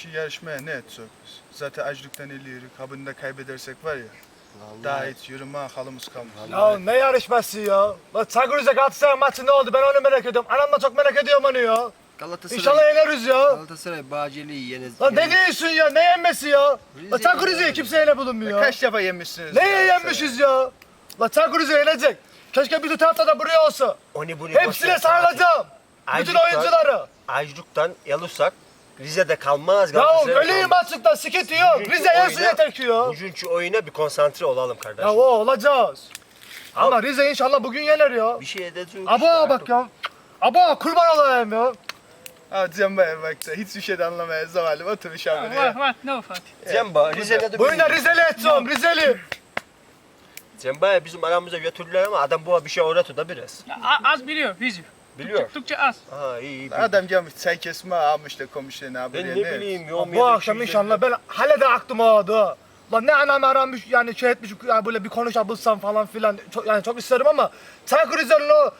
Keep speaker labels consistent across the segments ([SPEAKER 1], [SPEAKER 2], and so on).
[SPEAKER 1] Bugünkü yarışmaya ne etsek biz? Zaten açlıktan ölüyoruz. Ha bunu da kaybedersek var ya. Daha hiç yürüme halımız kalmaz.
[SPEAKER 2] Ya ne yarışması ya? Lan Çaykurrize Galatasaray maçı ne oldu? Ben onu merak ediyorum. Anam da çok merak ediyorum onu ya.
[SPEAKER 3] Galatasaray,
[SPEAKER 2] İnşallah yeneriz ya.
[SPEAKER 3] Galatasaray Bağcılar'ı yenez.
[SPEAKER 2] Lan ne diyorsun ya? Ne yenmesi ya? Lan
[SPEAKER 3] Rize'yi
[SPEAKER 2] Çaykurrize'yi
[SPEAKER 3] yenelim.
[SPEAKER 2] kimse yene bulunmuyor.
[SPEAKER 1] Kaç defa yemişsiniz?
[SPEAKER 2] Neye
[SPEAKER 1] ya?
[SPEAKER 2] yenmişiz ya? Lan Çaykurrize yenecek. Keşke bütün tarafta da buraya olsa.
[SPEAKER 4] Onu bunu
[SPEAKER 2] Hepsine sarılacağım. Bütün oyuncuları.
[SPEAKER 4] Acılıktan yalırsak Rize'de kalmaz.
[SPEAKER 2] Ya öleyim
[SPEAKER 4] kalmaz.
[SPEAKER 2] açlıktan sıkıntı yok.
[SPEAKER 4] Bugünkü
[SPEAKER 2] Rize yensin
[SPEAKER 4] oyuna-
[SPEAKER 2] yeter ki ya.
[SPEAKER 4] Bugünkü oyuna bir konsantre olalım kardeş.
[SPEAKER 2] Ya o olacağız. Ama Rize inşallah bugün yener ya.
[SPEAKER 4] Bir şey edeceğiz.
[SPEAKER 2] Aba bak ya. Aba kurban olayım ya.
[SPEAKER 1] Ha Cemba'ya bak sen hiçbir şeyden anlamayız zavallı oturmuş abi.
[SPEAKER 5] What? What? No, Fatih.
[SPEAKER 4] Cemba, Rize'de de
[SPEAKER 2] Bu oyunda Rizeli edeceğim Rizeli.
[SPEAKER 4] Cemba'ya bizim aramıza götürdüler ama adam bu bir şey öğretti da biraz.
[SPEAKER 5] Ya, a- az biliyor bizi.
[SPEAKER 4] Biliyor.
[SPEAKER 5] Türkçe az.
[SPEAKER 4] Ha iyi iyi.
[SPEAKER 1] Adam gelmiş çay kesme almış da komşularına abi.
[SPEAKER 4] Ben ne bileyim yoğum
[SPEAKER 2] Bu akşam inşallah ben hale de aklım ağdı. Lan ne anam aramış yani şey etmiş yani böyle bir konuşabilsem falan filan çok, yani çok isterim ama Çaykur Rize'nin o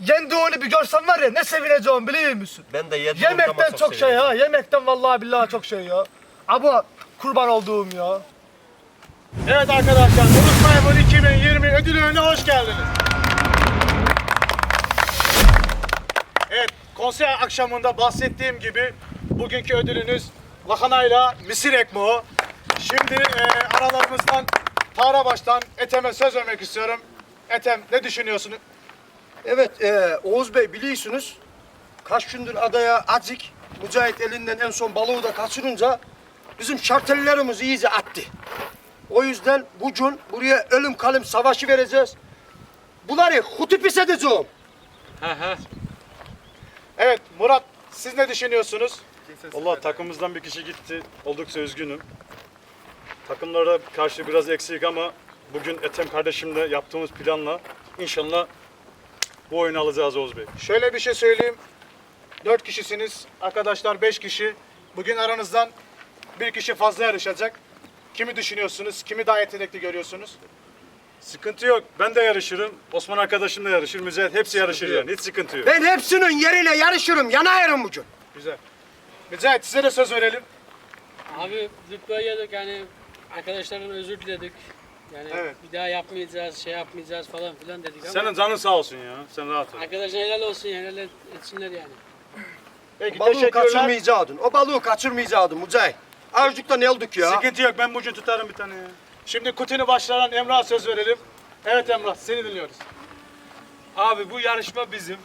[SPEAKER 2] yendiğini bir görsem var ya ne sevineceğim biliyor musun?
[SPEAKER 4] Ben de yedim.
[SPEAKER 2] Yemekten çok şey ha yemekten vallahi billahi çok şey ya. Ama kurban olduğum ya. Evet arkadaşlar Ulus Maymun 2020 ödülüne hoş geldiniz. Konser akşamında bahsettiğim gibi bugünkü ödülünüz lahanayla misir ekmeği. Şimdi e, aralarımızdan Tarabaş'tan Ethem'e söz vermek istiyorum. Ethem ne düşünüyorsun?
[SPEAKER 3] Evet e, Oğuz Bey biliyorsunuz kaç gündür adaya azıcık Mücahit elinden en son balığı da kaçırınca bizim şartellerimiz iyice attı. O yüzden bugün buraya ölüm kalım savaşı vereceğiz. Bunları hutipis edeceğim.
[SPEAKER 2] Evet Murat siz ne düşünüyorsunuz?
[SPEAKER 6] Valla takımımızdan bir kişi gitti. Oldukça üzgünüm. Takımlara karşı biraz eksik ama bugün Ethem kardeşimle yaptığımız planla inşallah bu oyunu alacağız Oğuz Bey.
[SPEAKER 2] Şöyle bir şey söyleyeyim. Dört kişisiniz. Arkadaşlar beş kişi. Bugün aranızdan bir kişi fazla yarışacak. Kimi düşünüyorsunuz? Kimi daha yetenekli görüyorsunuz?
[SPEAKER 6] Sıkıntı yok. Ben de yarışırım. Osman arkadaşım da yarışır. Mücahit hepsi yarışır yani. Hiç sıkıntı yok.
[SPEAKER 3] Ben hepsinin yerine yarışırım. Yanayırım bugün.
[SPEAKER 2] Güzel. Mücahit size de söz verelim.
[SPEAKER 5] Abi zıplaya geldik yani arkadaşlardan özür diledik. Yani
[SPEAKER 2] Evet.
[SPEAKER 5] bir daha yapmayacağız, şey yapmayacağız falan filan dedik ama
[SPEAKER 6] Senin canın sağ olsun ya. Sen rahat ol.
[SPEAKER 5] arkadaşlar helal olsun, helal et- etsinler yani.
[SPEAKER 2] Peki
[SPEAKER 3] Balığı
[SPEAKER 2] teşekkürler.
[SPEAKER 3] kaçırmayacaktın. O balığı kaçırmayacaktın Mücahit. Azıcık da ne olduk ya?
[SPEAKER 6] Sıkıntı yok. Ben bugün tutarım bir tane ya.
[SPEAKER 2] Şimdi kutini başlayan Emrah'a söz verelim. Evet Emrah seni dinliyoruz.
[SPEAKER 7] Abi bu yarışma bizim.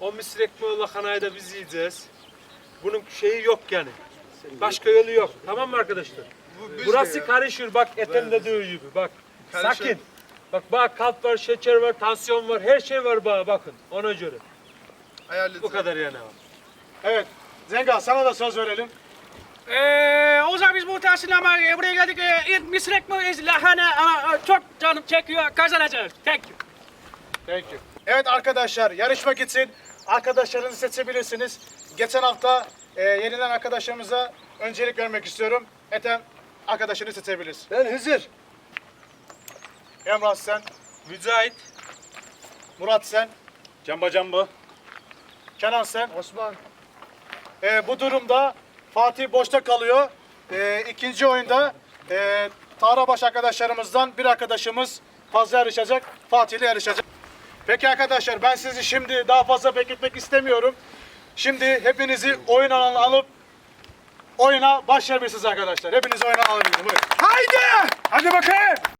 [SPEAKER 7] O misir ekmeği lahanayı da biz yiyeceğiz. Bunun şeyi yok yani. Başka yolu yok. Tamam mı arkadaşlar? Burası karışır bak Ethem dediği gibi bak.
[SPEAKER 1] Karışır.
[SPEAKER 7] Sakin. Bak bak kalp var, şeker var, tansiyon var, her şey var bana bakın ona göre.
[SPEAKER 1] Ayarlayacağız.
[SPEAKER 7] Bu kadar yani abi.
[SPEAKER 2] Evet. Zenga sana da söz verelim.
[SPEAKER 5] Ee, Oğuz abi biz bu tahsil ama e, buraya geldik. E, misir ekmeği, lahana ama e, çok canım çekiyor. Kazanacağız. Thank you.
[SPEAKER 2] Thank you. Evet arkadaşlar yarışmak için arkadaşlarınızı seçebilirsiniz. Geçen hafta e, yenilen arkadaşlarımıza öncelik vermek istiyorum. Ethem arkadaşını seçebiliriz.
[SPEAKER 3] Ben Hızır.
[SPEAKER 2] Emrah sen,
[SPEAKER 7] Mücahit.
[SPEAKER 2] Murat sen,
[SPEAKER 6] Camba camba.
[SPEAKER 2] Kenan sen. Osman. E, bu durumda Fatih boşta kalıyor. E, ikinci oyunda e, Tarabaş arkadaşlarımızdan bir arkadaşımız fazla yarışacak. Fatih ile yarışacak. Peki arkadaşlar ben sizi şimdi daha fazla bekletmek istemiyorum. Şimdi hepinizi oyun alanına alıp oyuna başlayabilirsiniz arkadaşlar. Hepinizi oyuna alabilirim. Buyurun.
[SPEAKER 3] Haydi!
[SPEAKER 2] Hadi bakayım.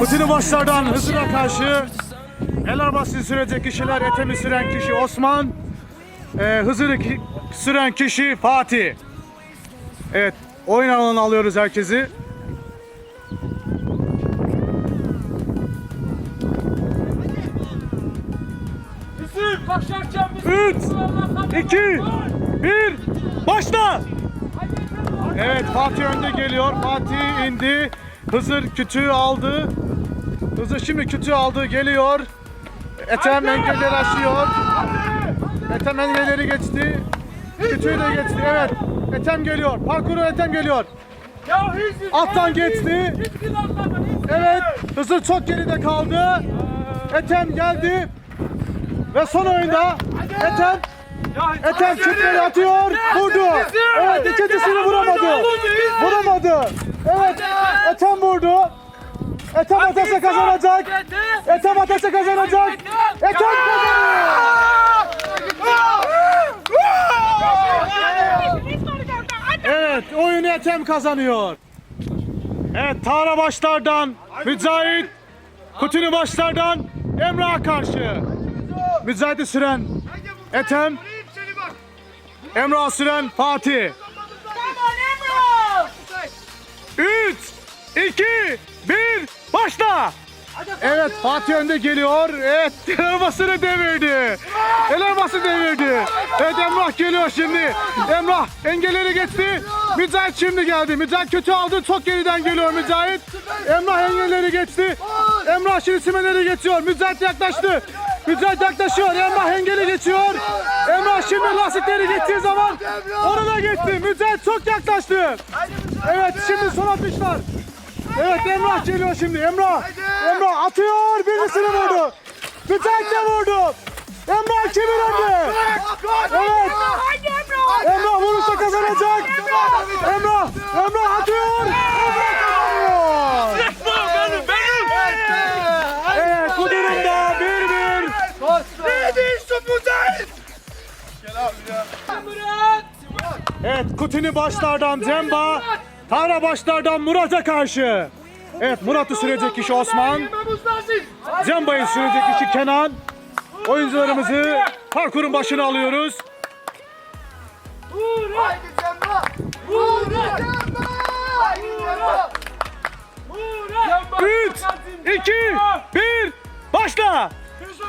[SPEAKER 2] Fıtını başlardan Hızır'a karşı Elabas'ı sürecek kişiler Ethem'i süren kişi Osman e, Hızır'ı süren kişi Fatih Evet oyun alanına alıyoruz herkesi Üç, iki, bir, başla! Evet Fatih önde geliyor. Fatih indi. Hızır kütüğü aldı. Hızır şimdi kütüğü aldı geliyor. Ethem engelleri aşıyor. Ethem engelleri geçti. Kütüğü de geçti evet. Ethem geliyor. Parkuru Ethem geliyor. Alttan geçti. Evet. Hızır çok geride kaldı. Ethem geldi. Ve son oyunda Ethem Ethem kütleri atıyor. Vurdu. Evet ikincisini vuramadı. Vuramadı. Evet Ethem vurdu. Ethem ateşe kazanacak. Ethem ateşe kazanacak. Ethem Evet oyunu Ethem kazanıyor. Evet Tara başlardan Mücahit Kutini başlardan Emrah'a karşı. Mücahit'i süren Ethem Emrah süren Fatih. 3 2 1 başla. Evet Fatih önde geliyor. Evet el arabasını devirdi. El arabası devirdi. Evet Emrah geliyor şimdi. Emrah engelleri geçti. Mücahit şimdi geldi. Mücahit kötü aldı. Çok geriden geliyor Mücahit. Emrah engelleri geçti. Emrah şimdi simenleri geçiyor. Mücahit yaklaştı. Mücahit yaklaşıyor. Emrah engeli geçiyor. Emrah şimdi lastikleri geçtiği zaman onu da geçti. Mücahit çok yaklaştı. Evet şimdi son atışlar. Evet Emrah geliyor şimdi. Emrah. Emrah atıyor. Birisini vurdu. Mücahit de vurdu. Emrah kimin önde? Evet. Emrah vurursa kazanacak. Emrah. Emrah atıyor. Emrah kazanıyor. Evet bu durumda 1-1. Evet Kutini başlardan Cemba, Tara başlardan Murat'a karşı. Evet Murat'ı sürecek kişi Osman. Cemba'yı sürecek kişi Kenan. Oyuncularımızı parkurun başına alıyoruz.
[SPEAKER 3] Haydi Cemba! Haydi Cemba!
[SPEAKER 2] 3, 2, 1, başla.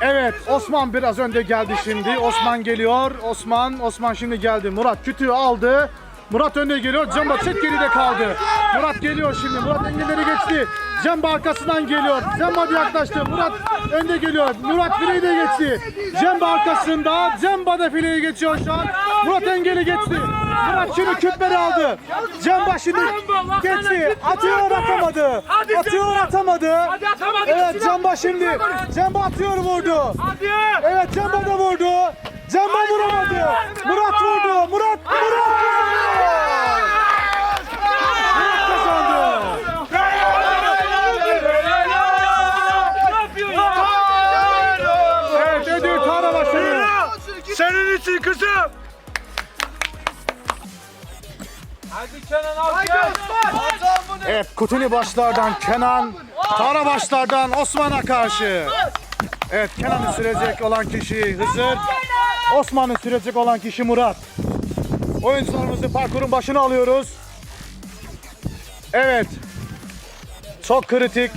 [SPEAKER 2] Evet Osman biraz önde geldi şimdi. Osman geliyor. Osman, Osman şimdi geldi. Murat kütüğü aldı. Murat önde geliyor. Cemba çek geride kaldı. Murat geliyor şimdi. Murat engelleri geçti. Cemba arkasından geliyor. Cemba bir yaklaştı. Murat önde geliyor. Murat fileyi de geçti. Cemba arkasında. Cemba da fileyi geçiyor şu an. Murat engeli geçti. Murat şimdi küpleri aldı. Cemba şimdi geçti. Atıyor atamadı. Atıyor atamadı. Evet Cemba şimdi. Cemba atıyor vurdu. Evet Cemba da vurdu. Cemba vuramadı. Murat vurdu. Murat Murat Murat
[SPEAKER 7] Hadi Kenan al gel.
[SPEAKER 2] Evet Kutuni başlardan Kenan, Tara başlardan Osman'a karşı. Evet Kenan'ı sürecek olan kişi Hızır, Osman'ı sürecek olan kişi Murat. Oyuncularımızı parkurun başına alıyoruz. Evet. Çok kritik.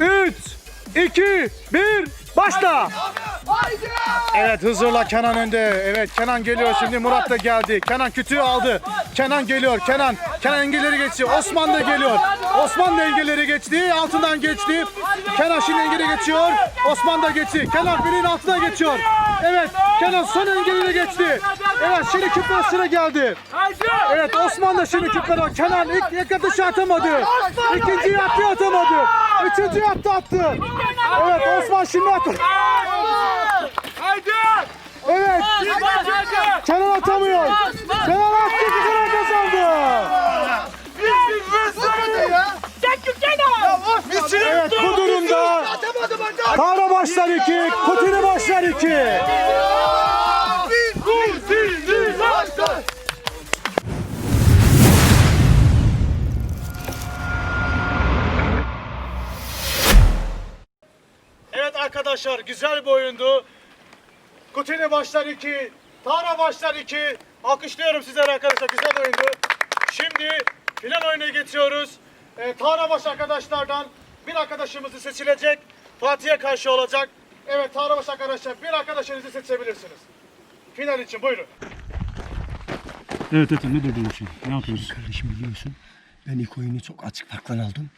[SPEAKER 2] 3, 2, 1, başla. Evet Hızır'la Kenan önde. Evet Kenan geliyor şimdi Murat da geldi. Kenan kütüğü aldı. Kenan geliyor. Kenan. Kenan engelleri geçti. Osman da geliyor. Osman da engelleri geçti. Altından geçti. Kenan şimdi engeli geçiyor. Osman da geçti. Kenan birinin altına geçiyor. Evet Kenan son engeli de geçti. Evet şimdi küpler sıra geldi. Evet Osman da şimdi al. Kenan ilk, ilk atışı atamadı. İkinciyi attı atamadı. Üçüncüyü attı attı. Evet Osman şimdi attı.
[SPEAKER 7] Haydi.
[SPEAKER 2] Evet. Kenan atamıyor. Kenan attı Kenan kazandı. Evet bu durumda Tara başlar 2, Kutini başlar 2. Evet arkadaşlar güzel bir oyundu. Kutini başlar 2, Tara başlar 2. Alkışlıyorum sizlere arkadaşlar güzel oyundu. Şimdi final oyuna geçiyoruz. Ee, Tara baş arkadaşlardan bir arkadaşımızı seçilecek. Fatih'e karşı olacak. Evet Tarlabaş arkadaşlar bir arkadaşınızı seçebilirsiniz. Final için buyurun.
[SPEAKER 6] Evet Ethem ne durdun şimdi? Ne yapıyoruz?
[SPEAKER 3] Kardeşim biliyorsun ben ilk oyunu çok açık farkla aldım.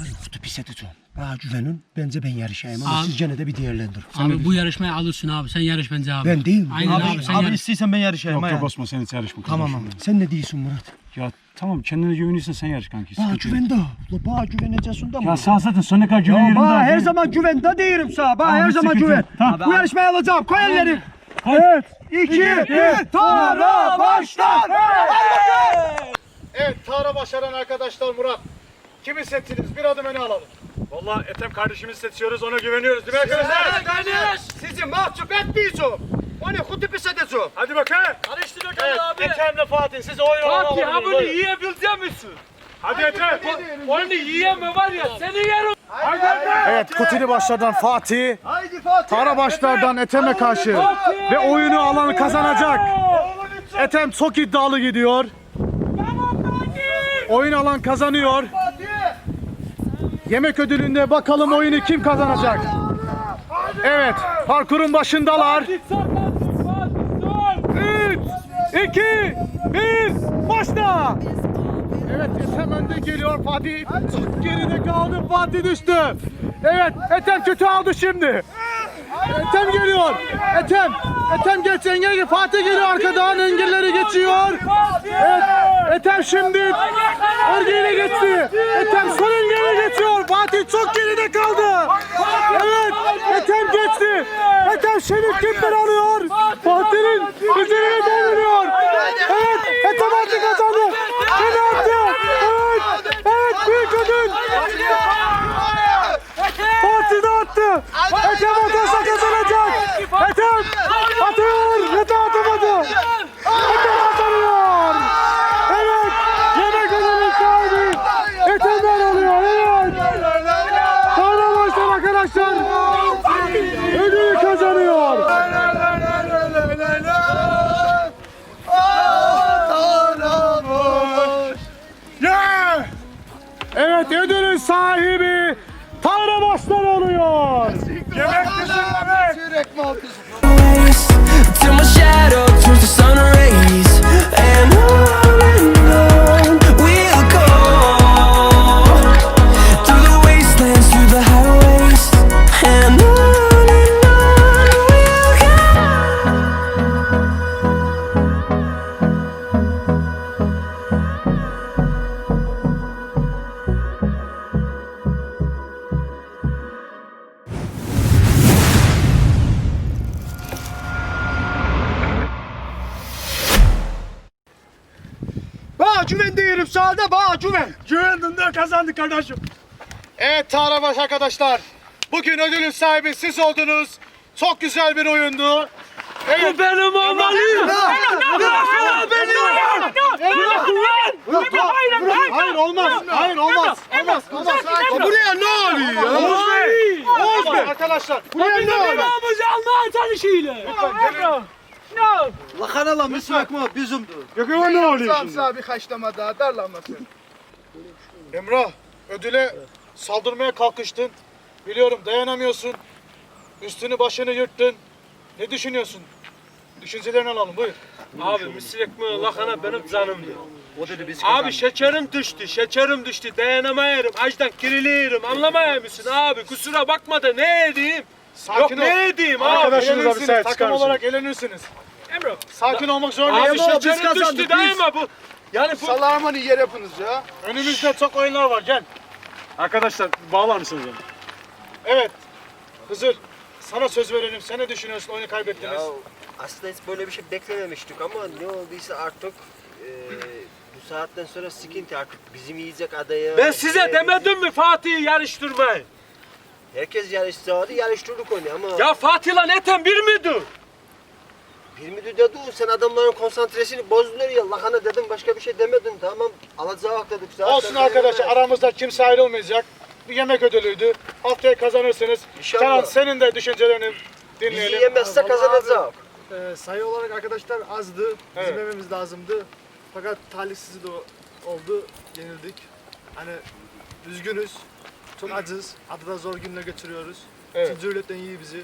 [SPEAKER 3] Ya kutu pis edeceğim. Bana güvenin bence ben yarışayım ama
[SPEAKER 8] Abi-
[SPEAKER 3] siz gene de bir değerlendir.
[SPEAKER 8] Abi bu yarışmayı alırsın abi. Sen yarış bence abi.
[SPEAKER 3] Ben değil mi?
[SPEAKER 8] Aynen abi, sen yarış.
[SPEAKER 1] istiyorsan ben yarışayım
[SPEAKER 6] Yok yok Osman sen hiç yarışma.
[SPEAKER 3] Tamam abi. Sen ne diyorsun Murat?
[SPEAKER 6] Ya tamam kendine güveniyorsan sen yarış kanki.
[SPEAKER 3] Bana
[SPEAKER 6] sıkıntı yok.
[SPEAKER 3] güven de. Ula bana güveneceksin da mı?
[SPEAKER 6] Ya sen zaten sonuna kadar güveniyorum da.
[SPEAKER 3] her zaman güven de değilim sana. Bana
[SPEAKER 6] Abi
[SPEAKER 3] her zaman
[SPEAKER 6] sıkıntı
[SPEAKER 3] güven.
[SPEAKER 6] Tamam.
[SPEAKER 3] Bu yarışmayı alacağım. Koy elleri. Evet. İki, bir, tara başlar.
[SPEAKER 2] Evet Tara başaran arkadaşlar Murat. Kimi seçtiniz? Bir adım öne alalım.
[SPEAKER 6] Vallahi Ethem kardeşimizi seçiyoruz ona güveniyoruz değil mi arkadaşlar?
[SPEAKER 3] Kardeş. Sizi mahcup etmeyeceğim. Onu kutu pis edeceğim.
[SPEAKER 6] Hadi bakalım.
[SPEAKER 7] Karıştır
[SPEAKER 2] Evet
[SPEAKER 7] abi.
[SPEAKER 2] Ethem'le Fatih siz oyun
[SPEAKER 7] Fatih ha bunu yiyebilecek misin?
[SPEAKER 6] Hadi Ethem.
[SPEAKER 7] Onu yiyeme var ya seni yerim.
[SPEAKER 2] Evet Kutili başlardan Fatih.
[SPEAKER 3] Haydi Fatih.
[SPEAKER 2] Tara başlardan Ethem'e karşı. Ve oyunu alan kazanacak. Ethem çok iddialı gidiyor. Oyun alan kazanıyor. Yemek ödülünde bakalım oyunu kim kazanacak? Evet, parkurun başındalar. 3, 2, 1, başla! Evet, Ethem önde geliyor. Fatih çok geride kaldı. Fatih düştü. Evet, Ethem kötü aldı şimdi. Ethem geliyor. Ethem. Ethem geç engel. Fatih geliyor arkadan engelleri geçiyor. Evet. Ethem şimdi örgüyle geçti. Ethem son engeli geçiyor. Fatih çok geride kaldı. Evet. Ethem geçti. Ethem Şerif kimden alıyor? Fatih'in üzerine deviriyor. Evet. Ethem artık kazandı. Attı? Evet. Evet. Büyük ödül. Fatih de attı. Ethem atarsa kazanacak. Ethem atıyor. Ethem atamadı. Ethem
[SPEAKER 9] shadow
[SPEAKER 3] sağda bana güven.
[SPEAKER 6] Güvendim de kazandık kardeşim.
[SPEAKER 2] Evet Tarabaş arkadaşlar. Bugün ödülün sahibi siz oldunuz. Çok güzel bir oyundu. Evet.
[SPEAKER 7] Benim olmalıyım.
[SPEAKER 2] Hayır olmaz. Hayır olmaz. Olmaz. Olmaz.
[SPEAKER 3] Buraya ne oluyor ya?
[SPEAKER 2] Oğuz Bey. Oğuz Bey. Arkadaşlar. Buraya ne oluyor?
[SPEAKER 7] almaya çalışıyla.
[SPEAKER 3] Lakanalar mismak mı bizim?
[SPEAKER 2] Gökhan ne oluyor şimdi?
[SPEAKER 1] Samsa bir haşlama daha darlanmasın.
[SPEAKER 2] Emrah ödüle saldırmaya kalkıştın. Biliyorum dayanamıyorsun. Üstünü başını yırttın. Ne düşünüyorsun? Düşüncelerini alalım buyur.
[SPEAKER 7] Abi misir ekmeği lakana benim canımdı. Abi şekerim düştü, şekerim düştü. Dayanamayarım, açtan kiriliyorum. Anlamaya mısın abi? Kusura bakma da ne edeyim? Yok
[SPEAKER 2] Sakin ol.
[SPEAKER 7] ne edeyim abi?
[SPEAKER 2] Arkadaşınıza bir
[SPEAKER 7] Elenirsiniz, takım
[SPEAKER 2] çıkar
[SPEAKER 7] olarak
[SPEAKER 2] elenirsiniz.
[SPEAKER 7] Emre.
[SPEAKER 2] Sakin olmak zorundayız.
[SPEAKER 7] Abi şekerim düştü daima bu. Yani bu
[SPEAKER 1] Salamanı yer yapınız ya.
[SPEAKER 2] Önümüzde çok oyunlar var gel.
[SPEAKER 6] Arkadaşlar bağlar mısınız beni?
[SPEAKER 2] Evet. Hızır sana söz verelim. Sen ne düşünüyorsun oyunu kaybettiniz?
[SPEAKER 4] Ya aslında hiç böyle bir şey beklememiştik ama ne olduysa artık e, bu saatten sonra sıkıntı artık bizim yiyecek adayı.
[SPEAKER 7] ben size demedim mi Fatih'i yarıştırmayın?
[SPEAKER 4] Herkes yarışsadı yarıştırdık onu ama
[SPEAKER 7] Ya Fatih'la Ethem bir miydi?
[SPEAKER 4] Bir müdür dedi sen adamların konsantresini bozdular ya lakana dedim başka bir şey demedin tamam alacağız dedik zaten.
[SPEAKER 2] Olsun arkadaşlar aramızda kimse ayrılmayacak. Bir yemek ödülüydü. Haftaya kazanırsınız.
[SPEAKER 4] İnşallah.
[SPEAKER 2] Kenan senin de düşüncelerini
[SPEAKER 4] Bizi
[SPEAKER 2] dinleyelim.
[SPEAKER 4] yemezse kazanacak.
[SPEAKER 10] Ee, sayı olarak arkadaşlar azdı. Bizim
[SPEAKER 2] Evet.
[SPEAKER 10] yememiz lazımdı. Fakat talihsiz de oldu. Yenildik. Hani üzgünüz. Çok acız. Adada zor günler geçiriyoruz.
[SPEAKER 2] Evet.
[SPEAKER 10] Devletten iyi bizi.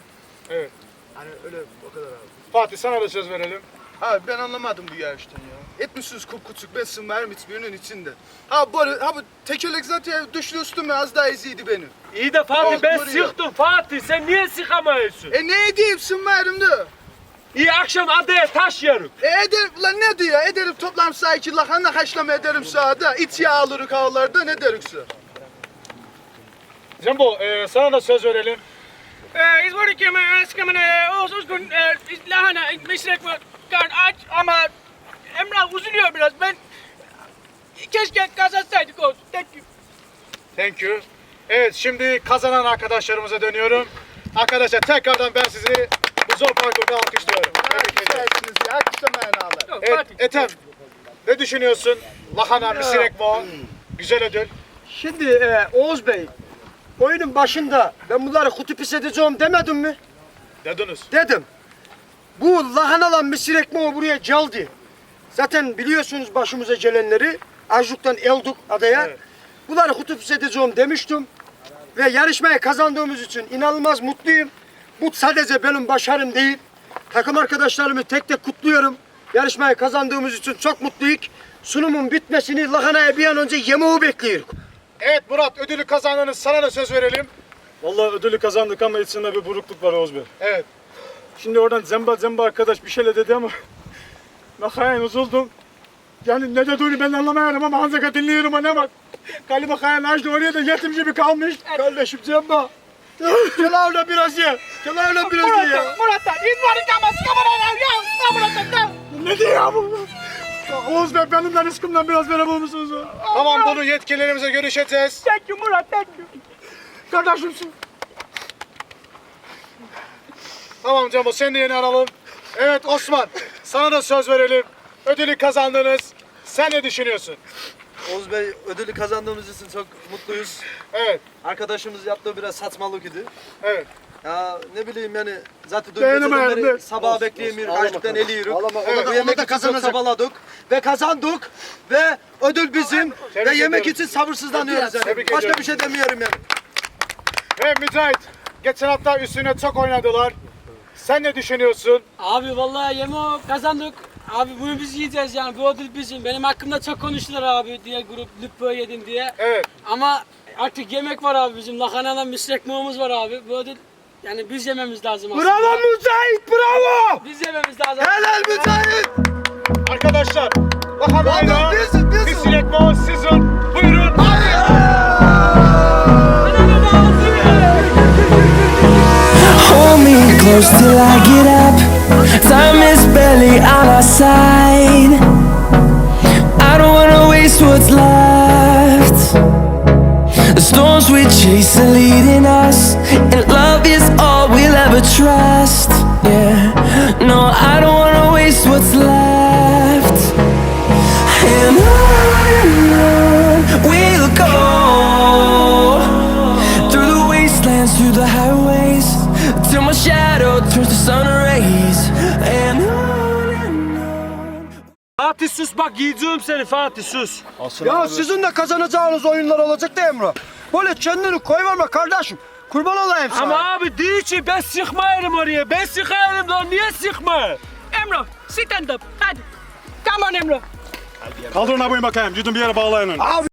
[SPEAKER 2] Evet.
[SPEAKER 10] Hani öyle o kadar abi.
[SPEAKER 2] Fatih sana da söz verelim.
[SPEAKER 1] Abi ben anlamadım bu yarıştan ya. Etmişsiniz kupkuçuk ben sığmayırım hiçbirinin içinde. Ha bu, ha bu tekerlek zaten düştü üstüme az daha eziydi beni.
[SPEAKER 7] İyi de Fatih ben
[SPEAKER 1] Oldu buraya.
[SPEAKER 7] sıktım Fatih sen niye sıkamıyorsun?
[SPEAKER 1] E ne edeyim sığmayırım da.
[SPEAKER 7] İyi akşam adaya taş yarım.
[SPEAKER 1] E ederim lan ne diyor? Ederim toplam sağ iki lahana haşlama ederim sağda. İç yağ alırık ağlarda ne derikse.
[SPEAKER 2] Cembo e, sana da söz verelim.
[SPEAKER 5] İz wordt ik hem skammen oz uzgun lahana misrek mi kan aç ama Emrah üzülüyor biraz. Ben keşke kazansaydık oz. Thank you.
[SPEAKER 2] Thank you. Evet şimdi kazanan arkadaşlarımıza dönüyorum. Arkadaşlar tekrardan ben sizi bu zor parkurda alkışlıyorum.
[SPEAKER 1] Güzelsiniz ya. Akışlamayın ağlar.
[SPEAKER 2] Evet. Ethem ne düşünüyorsun? Lahana, misirek mo. Güzel ödül.
[SPEAKER 3] Şimdi e, Oğuz Bey, oyunun başında ben bunları kutup hissedeceğim demedim mi?
[SPEAKER 2] Dediniz.
[SPEAKER 3] Dedim. Bu lahanalan misir ekmeği buraya geldi. Zaten biliyorsunuz başımıza gelenleri. Ajluk'tan Elduk adaya.
[SPEAKER 2] Evet.
[SPEAKER 3] Bunları kutup hissedeceğim demiştim. Ve yarışmayı kazandığımız için inanılmaz mutluyum. Bu sadece benim başarım değil. Takım arkadaşlarımı tek tek kutluyorum. Yarışmayı kazandığımız için çok mutluyuz. Sunumun bitmesini lahanaya bir an önce yemeği bekliyoruz.
[SPEAKER 2] Evet Murat ödülü kazandınız. Sana da söz verelim.
[SPEAKER 6] Vallahi ödülü kazandık ama içinde bir burukluk var Oğuz Bey.
[SPEAKER 2] Evet.
[SPEAKER 6] Şimdi oradan zemba zemba arkadaş bir şeyler dedi ama Nakayan üzüldüm. Yani ne dediğini ben anlamıyorum ama Hanzaka dinliyorum ne bak. Galiba Kayan Ajda oraya da yetim gibi kalmış. Kardeşim Zemba. Gel avla biraz ye. Gel avla biraz ye ya.
[SPEAKER 5] Murat'tan ik ama skammen ya. Murat'tan.
[SPEAKER 6] Ne diyor bu? Oğuz Bey benim de rızkımdan biraz misiniz? ya?
[SPEAKER 2] Tamam bunu yetkililerimize görüşeceğiz.
[SPEAKER 5] Thank you Murat. Thank you.
[SPEAKER 6] Kardeşimsin.
[SPEAKER 2] Tamam Cembo seni de yeni alalım. Evet Osman sana da söz verelim. Ödülü kazandınız. Sen ne düşünüyorsun?
[SPEAKER 10] Oğuz Bey ödülü kazandığımız için çok mutluyuz.
[SPEAKER 2] Evet.
[SPEAKER 10] Arkadaşımız yaptığı biraz saçmalık idi.
[SPEAKER 2] Evet.
[SPEAKER 10] Ya ne bileyim yani zaten dün
[SPEAKER 6] Dayanamayan
[SPEAKER 10] geceden
[SPEAKER 6] de.
[SPEAKER 10] beri sabah bekleyemiyoruz.
[SPEAKER 3] Ağlama
[SPEAKER 10] Açlıktan eliyoruz. Evet, bu yemek için çok çabaladık ve kazandık ve ödül bizim
[SPEAKER 2] Tebrik
[SPEAKER 10] ve yemek
[SPEAKER 2] ediyorum.
[SPEAKER 10] için sabırsızlanıyoruz yani.
[SPEAKER 2] Tebrik
[SPEAKER 10] Başka
[SPEAKER 2] ediyorum.
[SPEAKER 10] bir şey demiyorum yani.
[SPEAKER 2] Ve Mücahit geçen hafta üstüne çok oynadılar. Sen ne düşünüyorsun?
[SPEAKER 8] Abi vallahi yemeği kazandık. Abi bunu biz yiyeceğiz yani. Bu ödül bizim. Benim hakkımda çok konuştular abi diye grup lüppö yedin diye.
[SPEAKER 2] Evet.
[SPEAKER 8] Ama artık yemek var abi bizim. Lahanadan misir ekmeğimiz var abi. Bu ödül yani biz yememiz lazım aslında.
[SPEAKER 3] Bravo Mücahit bravo.
[SPEAKER 8] Biz yememiz lazım.
[SPEAKER 3] Helal Mücahit.
[SPEAKER 2] Arkadaşlar lahanayla
[SPEAKER 3] Adam bizim, bizim.
[SPEAKER 2] misirek mo sizin. Buyurun.
[SPEAKER 9] Hold me close till I get up. Time is barely on our side. I don't wanna waste what's left. The storms we chase are leading us,
[SPEAKER 7] bak yiyeceğim seni Fatih sus.
[SPEAKER 3] Ya sizin de kazanacağınız oyunlar olacak da Emrah. Böyle kendini koyverme kardeşim. Kurban olayım sana.
[SPEAKER 7] Ama abi değil ki ben sıkmayarım oraya. Ben sıkarım lan niye sıkma?
[SPEAKER 5] Emrah, stand up. Hadi. Come on Emrah.
[SPEAKER 6] Kaldırın abayı bakayım. Gidin bir yere bağlayın onu.
[SPEAKER 3] Abi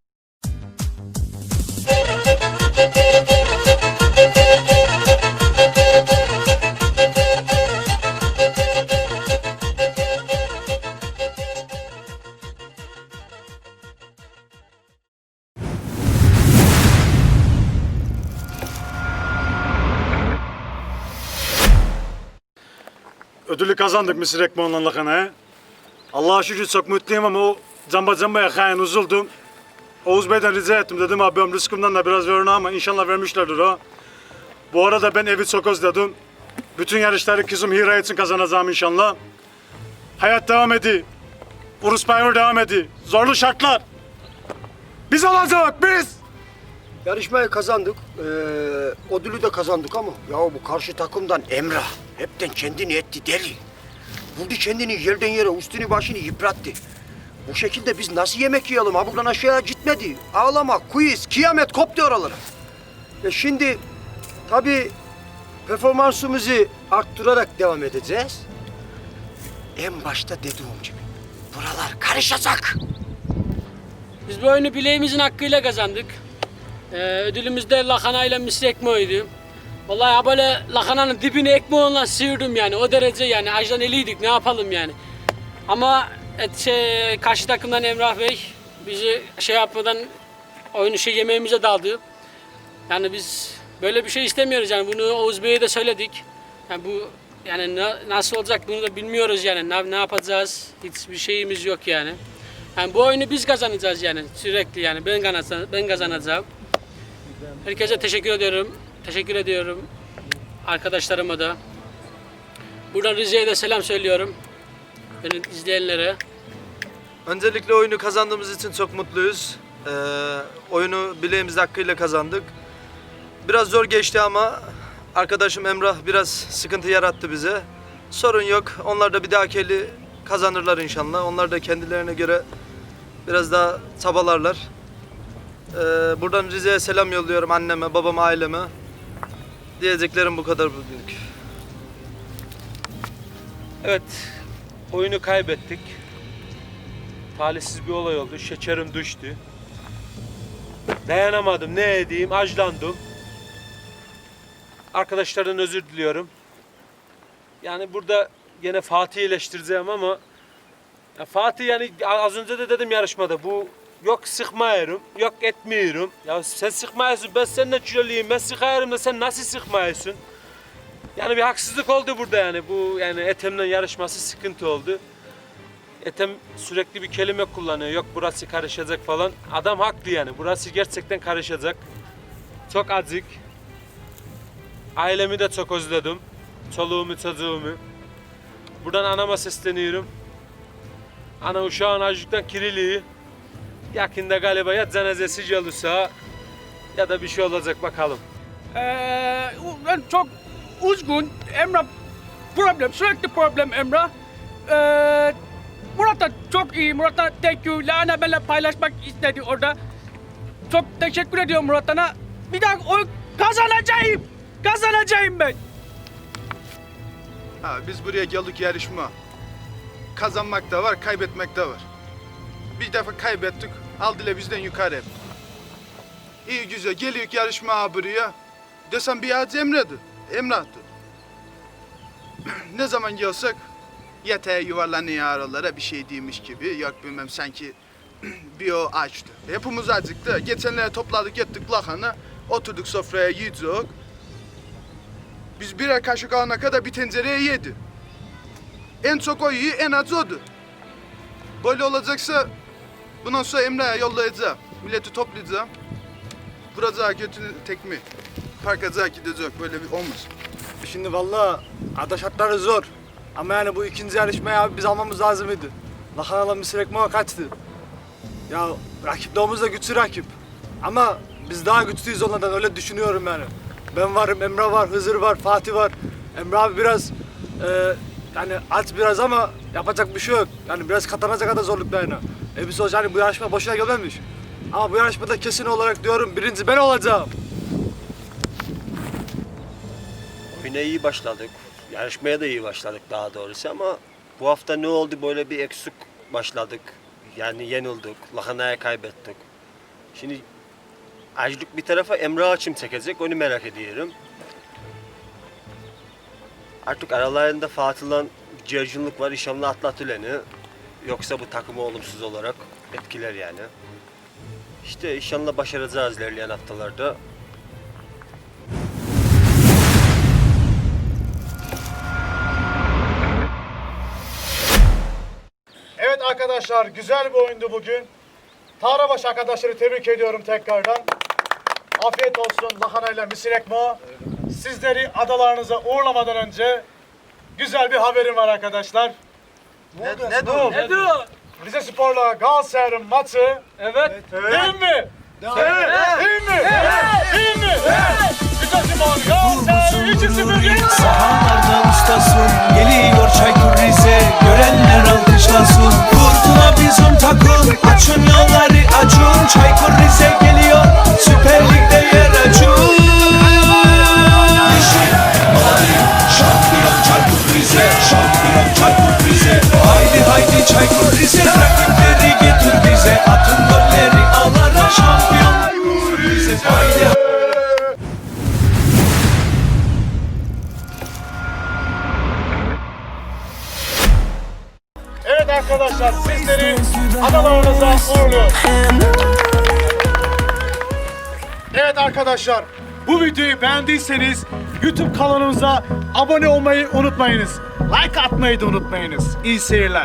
[SPEAKER 6] Ödülü kazandık Mısır Ekmeği'nin lakanaya. Allah'a şükür çok mutluyum ama o camba cambaya kayan üzüldüm. Oğuz Bey'den rica ettim dedim abi benim rızkımdan da biraz verin ama inşallah vermişlerdir o. Bu arada ben evi çok özledim. Bütün yarışları kızım Hira için kazanacağım inşallah. Hayat devam ediyor. Urus Power devam ediyor. Zorlu şartlar. Biz olacak biz.
[SPEAKER 3] Yarışmayı kazandık. Ee, ödülü de kazandık ama ya bu karşı takımdan Emrah hepten kendini etti deli. Buldu kendini yerden yere üstünü başını yıprattı. Bu şekilde biz nasıl yemek yiyelim? Ha buradan aşağıya gitmedi. Ağlama, quiz, kıyamet koptu oralara. E şimdi tabii performansımızı arttırarak devam edeceğiz. En başta dediğim gibi buralar karışacak.
[SPEAKER 8] Biz bu oyunu bileğimizin hakkıyla kazandık. Ee, ödülümüz de lahana ile misir ekmeğiydi. Vallahi ha böyle lahananın dibine ekmeğinle sıyırdım yani. O derece yani. Ajdan eliydik ne yapalım yani. Ama et, şey, karşı takımdan Emrah Bey bizi şey yapmadan oyunu şey yemeğimize daldı. Yani biz böyle bir şey istemiyoruz yani. Bunu Oğuz Bey'e de söyledik. Yani bu yani na- nasıl olacak bunu da bilmiyoruz yani. Ne, ne yapacağız? Hiçbir şeyimiz yok yani. Yani bu oyunu biz kazanacağız yani sürekli yani ben. Ben kazanacağım. Herkese teşekkür ediyorum. Teşekkür ediyorum arkadaşlarıma da. Buradan Rize'ye de selam söylüyorum. Beni izleyenlere.
[SPEAKER 11] Öncelikle oyunu kazandığımız için çok mutluyuz. Ee, oyunu bileğimiz hakkıyla kazandık. Biraz zor geçti ama arkadaşım Emrah biraz sıkıntı yarattı bize. Sorun yok. Onlar da bir dahaki eli kazanırlar inşallah. Onlar da kendilerine göre biraz daha çabalarlar. Ee, buradan Rize'ye selam yolluyorum anneme, babama, aileme. Diyeceklerim bu kadar bugünlük.
[SPEAKER 7] Evet, oyunu kaybettik. Talihsiz bir olay oldu. Şekerim düştü. Dayanamadım. Ne edeyim? Aclandım. Arkadaşlardan özür diliyorum. Yani burada yine Fatih'i eleştireceğim ama ya Fatih yani az önce de dedim yarışmada bu yok sıkmıyorum, yok etmiyorum. Ya sen sıkmıyorsun, ben seninle kiloluyum, ben sıkıyorum da sen nasıl sıkmıyorsun? Yani bir haksızlık oldu burada yani. Bu yani Ethem'le yarışması sıkıntı oldu. Ethem sürekli bir kelime kullanıyor. Yok burası karışacak falan. Adam haklı yani. Burası gerçekten karışacak. Çok acık. Ailemi de çok özledim. Çoluğumu, çocuğumu. Buradan anama sesleniyorum. Ana uşağın acıktan kiriliği. Yakında galiba ya cenazesi olursa ya da bir şey olacak bakalım.
[SPEAKER 5] Ee, ben çok üzgün. Emrah problem, sürekli problem Emrah. Ee, Murat da çok iyi. Murat'a thank you. Lahana benimle paylaşmak istedi orada. Çok teşekkür ediyorum Murat'a. Bir daha oy kazanacağım. Kazanacağım ben.
[SPEAKER 1] Ha, biz buraya geldik yarışma. Kazanmak da var, kaybetmek de var. Bir defa kaybettik, aldılar bizden yukarı. İyi güzel, geliyor yarışma ha buraya. Desem bir ağaç Emre'di, Emrah'tı. ne zaman gelsek, yeteğe yuvarlanıyor aralara bir şey değilmiş gibi. Yok bilmem sanki bir o açtı. Hepimiz acıktı. Geçenlere topladık gittik lahana, oturduk sofraya yiyecek. Biz birer kaşık alana kadar bir tencereye yedi. En çok o iyi, en az odu. Böyle olacaksa bundan sonra Emre'ye yollayacağım. Milleti toplayacağım. Vuracağı götünü tekme. Parkacağı gidecek. Böyle bir olmaz.
[SPEAKER 10] Şimdi vallahi ada şartları zor. Ama yani bu ikinci yarışmayı abi biz almamız lazım idi. Lahanalı misir ekmeğe kaçtı. Ya rakiplerimiz de güçlü rakip. Ama biz daha güçlüyüz onlardan öyle düşünüyorum yani. Ben varım, Emre var, Hızır var, Fatih var. Emre abi biraz e, yani aç biraz ama yapacak bir şey yok. Yani biraz katanacak kadar zorluklar yani. E biz hocam hani bu yarışma boşuna gelmemiş. Ama bu yarışmada kesin olarak diyorum birinci ben olacağım.
[SPEAKER 4] Oyuna iyi başladık. Yarışmaya da iyi başladık daha doğrusu ama bu hafta ne oldu böyle bir eksik başladık. Yani yenildik, lahanaya kaybettik. Şimdi açlık bir tarafa Emre açım çekecek onu merak ediyorum. Artık aralarında Fatih'le bir cercunluk var inşallah atlatıleni. Yoksa bu takımı olumsuz olarak etkiler yani. İşte inşallah başaracağız ilerleyen haftalarda.
[SPEAKER 2] Evet arkadaşlar güzel bir oyundu bugün. Tarabaş arkadaşları tebrik ediyorum tekrardan. Afiyet olsun lahanayla misir ekmeği. Sizleri adalarınıza uğurlamadan önce güzel bir haberim var arkadaşlar.
[SPEAKER 11] Ne, ne,
[SPEAKER 2] ne diyor?
[SPEAKER 8] Ne diyor?
[SPEAKER 2] Rize Spor'la Galatasaray'ın maçı.
[SPEAKER 8] Evet. evet.
[SPEAKER 2] Değil mi? Evet. Değil mi? Evet. Değil mi? Evet. Rize Spor Galatasaray'ı 3-0
[SPEAKER 9] yendi. Ustasın. Geliyor Çaykur Rize. Görenler alkışlasın. Kurtula bizim takım. Açın yolları açın. Çaykur Rize geliyor. Süper Lig'de yer açın. Şampiyon
[SPEAKER 12] Çaykur Rize. Şampiyon Çaykur Rize. Haydi Çaykur Rize rakipleri getir bize. Atın golleri alara şampiyon. Rize haydi
[SPEAKER 2] Evet arkadaşlar sizleri
[SPEAKER 9] adalarınıza uğurluyoruz.
[SPEAKER 2] Evet arkadaşlar bu videoyu beğendiyseniz YouTube kanalımıza abone olmayı unutmayınız. Like atmayı da unutmayınız. İyi seyirler.